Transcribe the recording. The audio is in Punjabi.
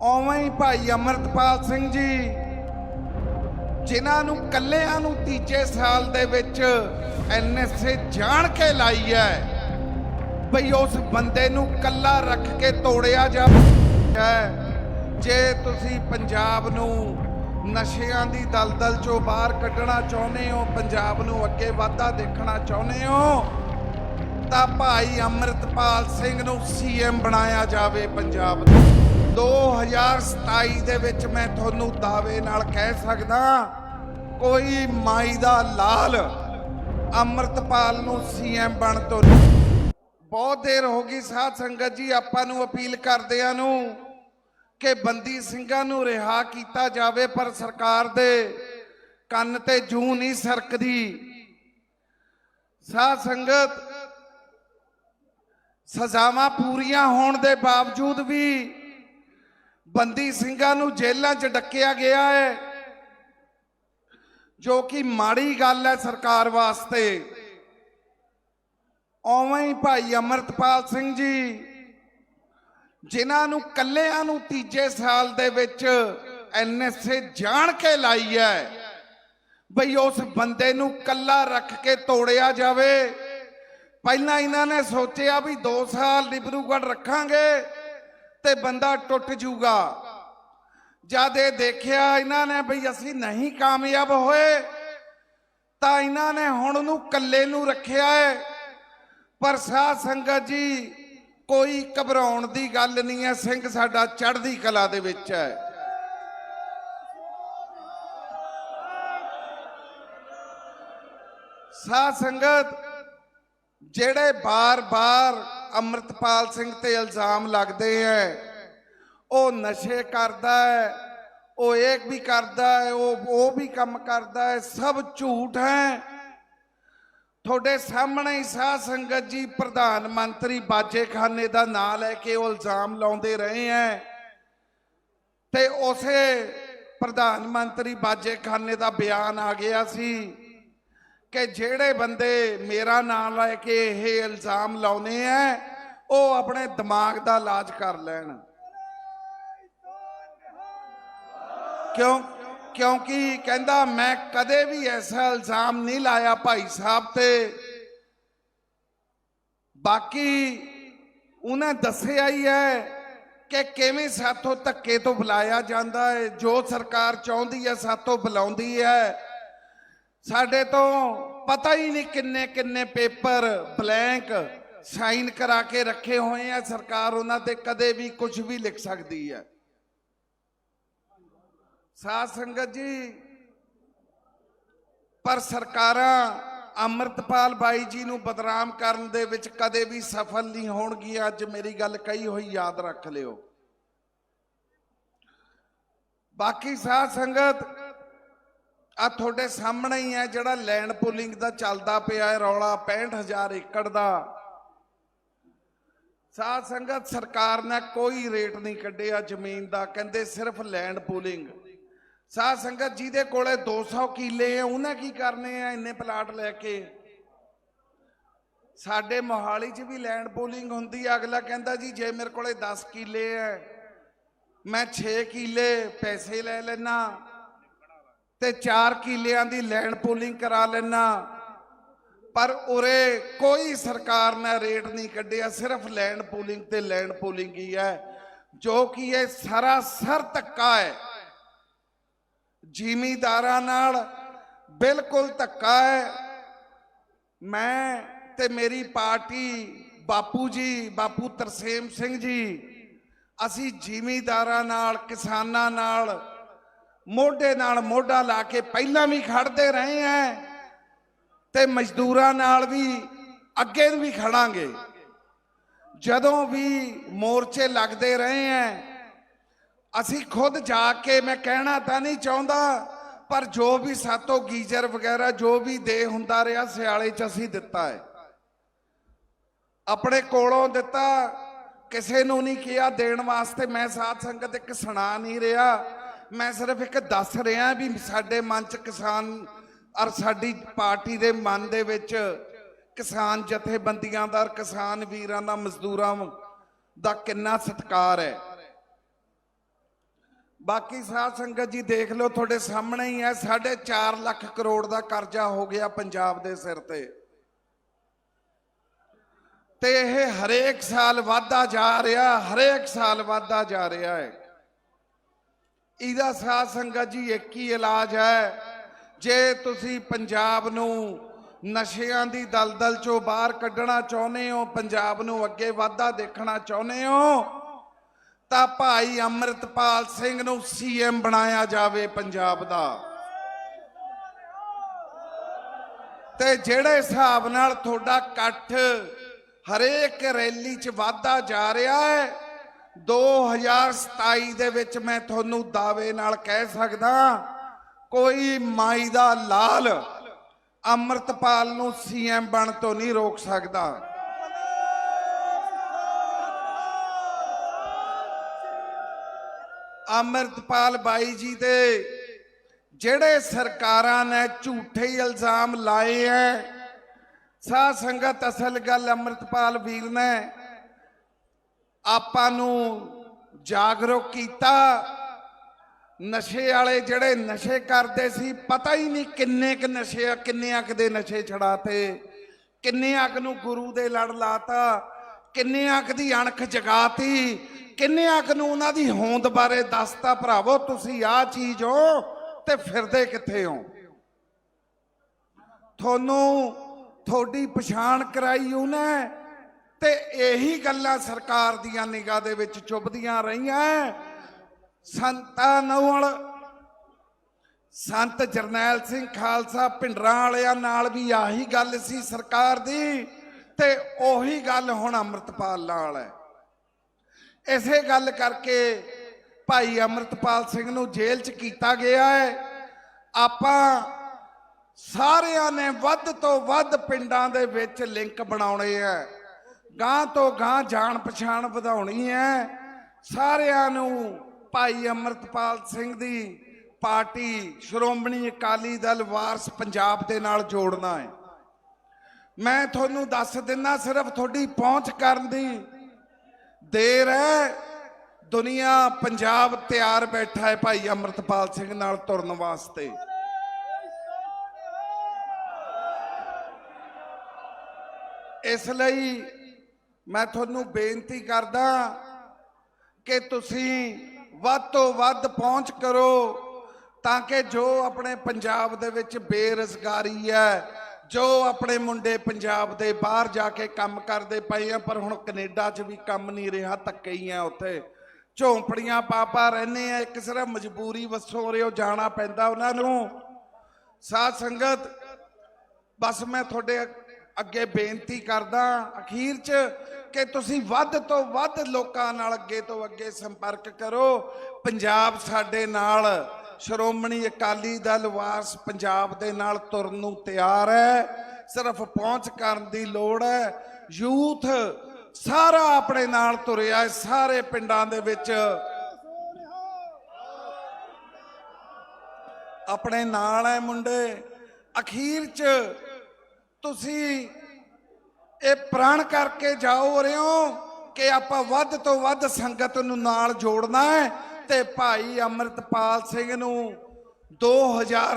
ਉਵੇਂ ਹੀ ਭਾਈ ਅਮਰਤਪਾਲ ਸਿੰਘ ਜੀ, ਜਿਨ੍ਹਾਂ ਨੂੰ ਕੱਲਿਆਂ ਨੂੰ ਤੀਜੇ ਸਾਲ ਦੇ ਵਿੱਚ ਐਨਐਸਏ ਜਾਣ ਕੇ ਲਾਈ ਹੈ, ਬਈ ਉਸ ਬੰਦੇ ਨੂੰ ਕੱਲਾ ਰੱਖ ਕੇ ਤੋੜਿਆ ਜਾਵੇ। ਜੇ ਤੁਸੀਂ ਪੰਜਾਬ ਨੂੰ ਨਸ਼ਿਆਂ ਦੀ ਦਲਦਲ ਚੋਂ ਬਾਹਰ ਕੱਢਣਾ ਚਾਹੁੰਦੇ ਹੋ, ਪੰਜਾਬ ਨੂੰ ਅੱਗੇ ਵਾਧਾ ਦੇਖਣਾ ਚਾਹੁੰਦੇ ਹੋ, ਤਾਂ ਭਾਈ ਅਮਰਤਪਾਲ ਸਿੰਘ ਨੂੰ ਸੀਐਮ ਬਣਾਇਆ ਜਾਵੇ ਪੰਜਾਬ ਦਾ 2027 ਦੇ ਵਿੱਚ ਮੈਂ ਤੁਹਾਨੂੰ ਦਾਅਵੇ ਨਾਲ ਕਹਿ ਸਕਦਾ ਕੋਈ ਮਾਈ ਦਾ ਲਾਲ ਅਮਰਤਪਾਲ ਨੂੰ ਸੀਐਮ ਬਣ ਤੋਂ ਬਹੁਤ ਦੇਰ ਹੋ ਗਈ ਸਾਧ ਸੰਗਤ ਜੀ, ਆਪਾਂ ਨੂੰ ਅਪੀਲ ਕਰਦਿਆਂ ਨੂੰ ਕਿ ਬੰਦੀ ਸਿੰਘਾਂ ਨੂੰ ਰਿਹਾ ਕੀਤਾ ਜਾਵੇ, ਪਰ ਸਰਕਾਰ ਦੇ ਕੰਨ ਤੇ ਜੂ ਨਹੀਂ ਸਰਕਦੀ। ਸਾਧ ਸੰਗਤ, ਸਜ਼ਾਵਾਂ ਪੂਰੀਆਂ ਹੋਣ ਦੇ ਬਾਵਜੂਦ ਵੀ ਬੰਦੀ ਸਿੰਘਾਂ ਨੂੰ ਜੇਲ੍ਹਾਂ 'ਚ ਡੱਕਿਆ ਗਿਆ ਹੈ, ਜੋ ਕਿ ਮਾੜੀ ਗੱਲ ਹੈ ਸਰਕਾਰ ਵਾਸਤੇ। ਉਵੇਂ ਹੀ ਭਾਈ ਅਮਰਤਪਾਲ ਸਿੰਘ ਜੀ, ਜਿਨ੍ਹਾਂ ਨੂੰ ਕੱਲਿਆਂ ਨੂੰ ਤੀਜੇ ਸਾਲ ਦੇ ਵਿੱਚ ਐਨਐਸਏ ਜਾਣ ਕੇ ਲਾਈ ਹੈ, ਬਈ ਉਸ ਬੰਦੇ ਨੂੰ ਕੱਲਾ ਰੱਖ ਕੇ ਤੋੜਿਆ ਜਾਵੇ। ਪਹਿਲਾਂ ਇਹਨਾਂ ਨੇ ਸੋਚਿਆ ਵੀ 2 ਸਾਲ ਡਿਬਰੂਗੜ੍ਹ ਰੱਖਾਂਗੇ ਤੇ ਬੰਦਾ ਟੁੱਟ ਜੂਗਾ। ਜਦ ਇਹ ਦੇਖਿਆ ਇਹਨਾਂ ਨੇ ਬਈ ਅਸੀਂ ਨਹੀਂ ਕਾਮਯਾਬ ਹੋਏ, ਤਾਂ ਇਹਨਾਂ ਨੇ ਹੁਣ ਉਹਨੂੰ ਕੱਲੇ ਨੂੰ ਰੱਖਿਆ ਹੈ ਪਰ ਸਾਧ ਸੰਗਤ ਜੀ, ਕੋਈ ਘਬਰਾਉਣ ਦੀ ਗੱਲ ਨਹੀਂ ਹੈ, ਸਿੰਘ ਸਾਡਾ ਚੜ੍ਹਦੀ ਕਲਾ ਦੇ ਵਿੱਚ ਹੈ। ਸਾਧ ਸੰਗਤ, ਜਿਹੜੇ ਬਾਰ-ਬਾਰ ਅੰਮ੍ਰਿਤਪਾਲ ਸਿੰਘ ਤੇ ਇਲਜ਼ਾਮ ਲੱਗਦੇ ਐ। ਉਹ ਨਸ਼ੇ ਕਰਦਾ ਹੈ ਉਹ ਇੱਕ ਵੀ ਕਰਦਾ ਹੈ ਉਹ ਉਹ ਵੀ ਕੰਮ ਕਰਦਾ ਹੈ ਸਭ ਝੂਠ ਹੈ ਤੁਹਾਡੇ ਸਾਹਮਣੇ ਹੀ ਸਾਧ ਸੰਗਤ ਜੀ ਪ੍ਰਧਾਨ ਮੰਤਰੀ ਬਾਜੇਖਾਨੇ ਦਾ ਨਾਂ ਲੈ ਕੇ ਉਹ ਇਲਜ਼ਾਮ ਲਾਉਂਦੇ ਰਹੇ ਐ। ਤੇ ਉਸੇ ਪ੍ਰਧਾਨ ਮੰਤਰੀ ਬਾਜੇਖਾਨੇ ਦਾ ਬਿਆਨ ਆ ਗਿਆ ਸੀ। ਕਿ ਜਿਹੜੇ ਬੰਦੇ ਮੇਰਾ ਨਾਮ ਲੈ ਕੇ ਇਹ ਇਲਜ਼ਾਮ ਲਾਉਨੇ ਐ ਉਹ ਆਪਣੇ ਦਿਮਾਗ ਦਾ ਇਲਾਜ ਕਰ ਲੈਣ। ਕਿਉਂ? ਕਿਉਂਕਿ ਕਹਿੰਦਾ, ਮੈਂ ਕਦੇ ਵੀ ਐਸਾ ਇਲਜ਼ਾਮ ਨਹੀਂ ਲਾਇਆ ਭਾਈ ਸਾਹਿਬ ਤੇ। ਬਾਕੀ ਉਹਨੇ ਦੱਸਿਆ ਹੀ ਹੈ ਕਿ ਕਿਵੇਂ ਸਾਥੋਂ ਧੱਕੇ ਤੋਂ ਬੁਲਾਇਆ ਜਾਂਦਾ ਹੈ, ਜੋ ਸਰਕਾਰ ਚਾਹੁੰਦੀ ਹੈ ਸਾਥੋਂ ਬੁਲਾਉਂਦੀ ਹੈ। ਸਾਡੇ ਤੋਂ ਪਤਾ ਹੀ ਨਹੀਂ ਕਿੰਨੇ ਕਿੰਨੇ ਪੇਪਰ ਬਲੈਂਕ ਸਾਈਨ ਕਰਾ ਕੇ ਰੱਖੇ ਹੋਏ ਆ। ਸਰਕਾਰ ਉਹਨਾਂ ਤੇ ਕਦੇ ਵੀ ਕੁਝ ਵੀ ਲਿਖ ਸਕਦੀ ਹੈ। ਸਾਧ ਸੰਗਤ ਜੀ, ਪਰ ਸਰਕਾਰਾਂ ਅਮਰਤਪਾਲ ਬਾਈ ਜੀ ਨੂੰ ਬਦਨਾਮ ਕਰਨ ਦੇ ਵਿੱਚ ਕਦੇ ਵੀ ਸਫਲ ਨਹੀਂ ਹੋਣਗੀਆਂ। ਅੱਜ ਮੇਰੀ ਗੱਲ ਕਹੀ ਹੋਈ, ਯਾਦ ਰੱਖ ਲਿਓ। ਬਾਕੀ ਸਾਧ ਸੰਗਤ ਆ ਤੁਹਾਡੇ ਸਾਹਮਣੇ ਹੀ ਹੈ ਜਿਹੜਾ ਲੈਂਡ ਪੂਲਿੰਗ ਦਾ ਚੱਲਦਾ ਪਿਆ ਹੈ, ਰੌਲਾ 65000 ਏਕੜ ਦਾ। ਸਾਧ ਸੰਗਤ, ਸਰਕਾਰ ਨੇ ਕੋਈ ਰੇਟ ਨਹੀਂ ਕੱਢਿਆ ਜ਼ਮੀਨ ਦਾ, ਕਹਿੰਦੇ ਸਿਰਫ ਲੈਂਡ ਪੂਲਿੰਗ। ਸਾਧ ਸੰਗਤ, ਜਿਹਦੇ ਕੋਲੇ 200 ਕਿੱਲੇ ਆ, ਉਹਨੇ ਕੀ ਕਰਨੇ ਆ ਇੰਨੇ ਪਲਾਟ ਲੈ ਕੇ? ਸਾਡੇ ਮੋਹਾਲੀ 'ਚ ਵੀ ਲੈਂਡ ਪੂਲਿੰਗ ਹੁੰਦੀ ਆ, ਅਗਲਾ ਕਹਿੰਦਾ ਜੀ, ਜੇ ਮੇਰੇ ਕੋਲੇ 10 ਕਿੱਲੇ ਐ ਮੈਂ 6 ਕਿੱਲੇ ਪੈਸੇ ਲੈ ਲੈਣਾ ਤੇ 4 ਕਿੱਲਿਆਂ ਦੀ ਲੈਂਡ ਪੂਲਿੰਗ ਕਰਾ ਲੈਣਾ ਪਰ ਉਰੇ ਕੋਈ ਸਰਕਾਰ ਨੇ ਰੇਟ ਨਹੀਂ ਕੱਢਿਆ, ਸਿਰਫ ਲੈਂਡ ਪੂਲਿੰਗ ਤੇ ਲੈਂਡ ਪੂਲਿੰਗ ਹੀ ਹੈ, ਜੋ ਕਿ ਇਹ ਸਾਰਾ ਸਰ ਧੱਕਾ ਹੈ। ਜ਼ਿਮੀਦਾਰਾਂ ਨਾਲ ਬਿਲਕੁਲ ਧੱਕਾ ਹੈ। ਮੈਂ ਤੇ ਮੇਰੀ ਪਾਰਟੀ ਬਾਪੂ ਜੀ, ਬਾਪੂ ਤਰਸੇਮ ਸਿੰਘ ਜੀ, ਅਸੀਂ ਜ਼ਿਮੀਦਾਰਾਂ ਨਾਲ, ਕਿਸਾਨਾਂ ਨਾਲ ਮੋਢੇ ਨਾਲ ਮੋਢਾ ਲਾ ਕੇ ਪਹਿਲਾਂ ਵੀ ਖੜਦੇ ਰਹੇ ਹਾਂ ਤੇ ਮਜ਼ਦੂਰਾਂ ਨਾਲ ਵੀ ਅੱਗੇ ਵੀ ਖੜਾਂਗੇ। ਜਦੋਂ ਵੀ ਮੋਰਚੇ ਲੱਗਦੇ ਰਹੇ ਹਾਂ ਅਸੀਂ ਖੁਦ ਜਾ ਕੇ ਮੈਂ ਕਹਿਣਾ ਤਾਂ ਨਹੀਂ ਚਾਹੁੰਦਾ, ਪਰ ਜੋ ਵੀ ਸਾਤੋਂ ਗੀਜ਼ਰ ਵਗੈਰਾ, ਜੋ ਵੀ ਦੇ ਹੁੰਦਾ ਰਿਹਾ ਸਿਆਲੇ ਚ ਅਸੀਂ ਦਿੱਤਾ ਹੈ ਆਪਣੇ ਕੋਲੋਂ ਦਿੱਤਾ, ਕਿਸੇ ਨੂੰ ਨਹੀਂ ਕਿਹਾ ਦੇਣ ਵਾਸਤੇ ਮੈਂ ਸਾਧ ਸੰਗਤ ਇੱਕ ਸੁਣਾ ਨਹੀਂ ਰਿਹਾ। ਮੈਂ ਸਿਰਫ ਇੱਕ ਦੱਸ ਰਿਹਾ ਵੀ ਸਾਡੇ ਮਨ ਚ ਕਿਸਾਨ ਔਰ ਸਾਡੀ ਪਾਰਟੀ ਦੇ ਮਨ ਦੇ ਵਿੱਚ ਕਿਸਾਨ ਜਥੇਬੰਦੀਆਂ ਦਾ ਔਰ ਕਿਸਾਨ ਵੀਰਾਂ ਦਾ, ਮਜ਼ਦੂਰਾਂ ਦਾ ਕਿੰਨਾ ਸਤਿਕਾਰ ਹੈ। ਬਾਕੀ ਸਾਧ ਸੰਗਤ ਜੀ ਦੇਖ ਲਓ, ਤੁਹਾਡੇ ਸਾਹਮਣੇ ਹੀ ਹੈ 4.5 ਲੱਖ ਕਰੋੜ ਦਾ ਕਰਜ਼ਾ ਹੋ ਗਿਆ ਪੰਜਾਬ ਦੇ ਸਿਰ ਤੇ। ਤੇ ਇਹ ਹਰੇਕ ਸਾਲ ਵਾਧਾ ਜਾ ਰਿਹਾ, ਹਰੇਕ ਸਾਲ ਵਾਧਾ ਜਾ ਰਿਹਾ ਹੈ। ਇਹਦਾ ਸਾਧ ਸੰਗਤ ਜੀ ਇੱਕ ਹੀ ਇਲਾਜ ਹੈ। ਜੇ ਤੁਸੀਂ ਪੰਜਾਬ ਨੂੰ ਨਸ਼ਿਆਂ ਦੀ ਦਲਦਲ ਚੋਂ ਬਾਹਰ ਕੱਢਣਾ ਚਾਹੁੰਦੇ ਹੋ, ਪੰਜਾਬ ਨੂੰ ਅੱਗੇ ਵਾਧਾ ਦੇਖਣਾ ਚਾਹੁੰਦੇ ਹੋ, ਤਾਂ ਭਾਈ ਅੰਮ੍ਰਿਤਪਾਲ ਸਿੰਘ ਨੂੰ ਸੀਐਮ ਬਣਾਇਆ ਜਾਵੇ ਪੰਜਾਬ ਦਾ। ਤੇ ਜਿਹੜੇ ਹਿਸਾਬ ਨਾਲ ਤੁਹਾਡਾ ਇਕੱਠ ਹਰੇਕ ਰੈਲੀ 'ਚ ਵਾਧਾ ਜਾ ਰਿਹਾ ਹੈ 2027 ਦੇ ਵਿੱਚ ਮੈਂ ਤੁਹਾਨੂੰ ਦਾਅਵੇ ਨਾਲ ਕਹਿ ਸਕਦਾ ਕੋਈ ਮਾਈ ਦਾ ਲਾਲ ਅੰਮ੍ਰਿਤਪਾਲ ਨੂੰ ਸੀਐਮ ਬਣ ਤੋਂ ਨਹੀਂ ਰੋਕ ਸਕਦਾ। ਅੰਮ੍ਰਿਤਪਾਲ ਬਾਈ ਜੀ ਦੇ ਜਿਹੜੇ ਸਰਕਾਰਾਂ ਨੇ ਝੂਠੇ ਇਲਜ਼ਾਮ ਲਾਏ ਐ, ਸਾਧ ਸੰਗਤ ਅਸਲ ਗੱਲ ਅੰਮ੍ਰਿਤਪਾਲ ਵੀਰ ਨੇ ਆਪਾਂ ਨੂੰ ਜਾਗਰੂਕ ਕੀਤਾ। ਨਸ਼ੇ ਵਾਲੇ ਜਿਹੜੇ ਨਸ਼ੇ ਕਰਦੇ ਸੀ, ਪਤਾ ਹੀ ਨਹੀਂ ਕਿੰਨੇ ਕ ਨਸ਼ੇ ਕਿੰਨੇ ਅੱਕ ਦੇ ਨਸ਼ੇ ਛੜਾਤੇ ਕਿੰਨੇ ਅੱਕ ਨੂੰ ਗੁਰੂ ਦੇ ਲੜ ਲਾਤਾ ਕਿੰਨੇ ਅੱਕ ਦੀ ਅਣਖ ਜਗਾਤੀ ਕਿੰਨੇ ਅੱਕ ਨੂੰ ਉਹਨਾਂ ਦੀ ਹੋਂਦ ਬਾਰੇ ਦੱਸਤਾ, ਭਰਾਵੋ, ਤੁਸੀਂ ਆਹ ਚੀਜ਼ ਹੋ ਤੇ ਫਿਰਦੇ ਕਿੱਥੇ ਹੋ? ਤੁਹਾਨੂੰ ਤੁਹਾਡੀ ਪਛਾਣ ਕਰਾਈ ਉਹਨੇ ਤੇ ਇਹੀ ਗੱਲਾਂ ਸਰਕਾਰ ਦੀਆਂ ਨਿਗਾਹ ਦੇ ਵਿੱਚ ਚੁੱਭਦੀਆਂ ਰਹੀਆਂ। ਸੰਤਾਂ ਨਾਲ ਸੰਤ ਜਰਨੈਲ ਸਿੰਘ ਖਾਲਸਾ ਪਿੰਡਰਾਂ ਵਾਲਿਆਂ ਨਾਲ ਵੀ ਆਹੀ ਗੱਲ ਸੀ ਸਰਕਾਰ ਦੀ ਤੇ ਉਹੀ ਗੱਲ ਹੁਣ ਅੰਮ੍ਰਿਤਪਾਲ ਨਾਲ ਹੈ। ਇਸੇ ਗੱਲ ਕਰਕੇ ਭਾਈ ਅੰਮ੍ਰਿਤਪਾਲ ਸਿੰਘ ਨੂੰ ਜੇਲ੍ਹ 'ਚ ਕੀਤਾ ਗਿਆ ਹੈ। ਆਪਾਂ ਸਾਰਿਆਂ ਨੇ ਵੱਧ ਤੋਂ ਵੱਧ ਪਿੰਡਾਂ ਦੇ ਵਿੱਚ ਲਿੰਕ ਬਣਾਉਣੇ ਆ ਗਾਂ ਤੋਂ ਗਾਂ ਜਾਣ ਪਛਾਣ ਵਧਾਉਣੀ ਹੈ। ਸਾਰਿਆਂ ਨੂੰ ਭਾਈ ਅੰਮ੍ਰਿਤਪਾਲ ਸਿੰਘ ਦੀ ਪਾਰਟੀ, ਸ਼੍ਰੋਮਣੀ ਅਕਾਲੀ ਦਲ ਵਾਰਸ ਪੰਜਾਬ ਦੇ ਨਾਲ ਜੋੜਨਾ ਹੈ। ਮੈਂ ਤੁਹਾਨੂੰ ਦੱਸ ਦਿੰਦਾ ਸਿਰਫ ਤੁਹਾਡੀ ਪਹੁੰਚ ਕਰਨ ਦੀ ਦੇਰ ਹੈ। ਦੁਨੀਆ ਪੰਜਾਬ ਤਿਆਰ ਬੈਠਾ ਹੈ ਭਾਈ ਅੰਮ੍ਰਿਤਪਾਲ ਸਿੰਘ ਨਾਲ ਤੁਰਨ ਵਾਸਤੇ। ਇਸ ਲਈ ਮੈਂ ਤੁਹਾਨੂੰ ਬੇਨਤੀ ਕਰਦਾ ਕਿ ਤੁਸੀਂ ਵੱਧ ਤੋਂ ਵੱਧ ਪਹੁੰਚ ਕਰੋ ਤਾਂ ਕਿ ਜੋ ਆਪਣੇ ਪੰਜਾਬ ਦੇ ਵਿੱਚ ਬੇਰੁਜ਼ਗਾਰੀ ਹੈ, ਜੋ ਆਪਣੇ ਮੁੰਡੇ ਪੰਜਾਬ ਦੇ ਬਾਹਰ ਜਾ ਕੇ ਕੰਮ ਕਰਦੇ ਪਏ ਆ, ਪਰ ਹੁਣ ਕੈਨੇਡਾ 'ਚ ਵੀ ਕੰਮ ਨਹੀਂ ਰਿਹਾ, ਧੱਕੇ ਹੀ ਆ ਉੱਥੇ। ਝੌਂਪੜੀਆਂ ਪਾਪਾ ਰਹਿੰਦੇ ਆ, ਇੱਕ ਸਿਰਫ ਮਜਬੂਰੀ ਵਸੋਂ ਰਿਓ ਜਾਣਾ ਪੈਂਦਾ ਉਹਨਾਂ ਨੂੰ। ਸਾਧ ਸੰਗਤ, ਬਸ ਮੈਂ ਤੁਹਾਡੇ ਅੱਗੇ ਬੇਨਤੀ ਕਰਦਾ ਅਖੀਰ 'ਚ ਕਿ ਤੁਸੀਂ ਵੱਧ ਤੋਂ ਵੱਧ ਲੋਕਾਂ ਨਾਲ ਅੱਗੇ ਤੋਂ ਅੱਗੇ ਸੰਪਰਕ ਕਰੋ। ਪੰਜਾਬ ਸਾਡੇ ਨਾਲ ਸ਼੍ਰੋਮਣੀ ਅਕਾਲੀ ਦਲ ਵਾਰਸ ਪੰਜਾਬ ਦੇ ਨਾਲ ਤੁਰਨ ਨੂੰ ਤਿਆਰ ਹੈ। ਸਿਰਫ ਪਹੁੰਚ ਕਰਨ ਦੀ ਲੋੜ ਹੈ। ਯੂਥ ਸਾਰਾ ਆਪਣੇ ਨਾਲ ਤੁਰਿਆ ਹੈ। ਸਾਰੇ ਪਿੰਡਾਂ ਦੇ ਵਿੱਚ ਆਪਣੇ ਨਾਲ ਹੈ ਮੁੰਡੇ। ਅਖੀਰ 'ਚ ਤੁਸੀਂ ਇਹ ਪ੍ਰਣ ਕਰਕੇ ਜਾਓ ਰਿਓ ਕਿ ਆਪਾਂ ਵੱਧ ਤੋਂ ਵੱਧ ਸੰਗਤ ਨੂੰ ਨਾਲ ਜੋੜਨਾ ਹੈ ਤੇ ਭਾਈ ਅੰਮ੍ਰਿਤਪਾਲ ਸਿੰਘ ਨੂੰ 2000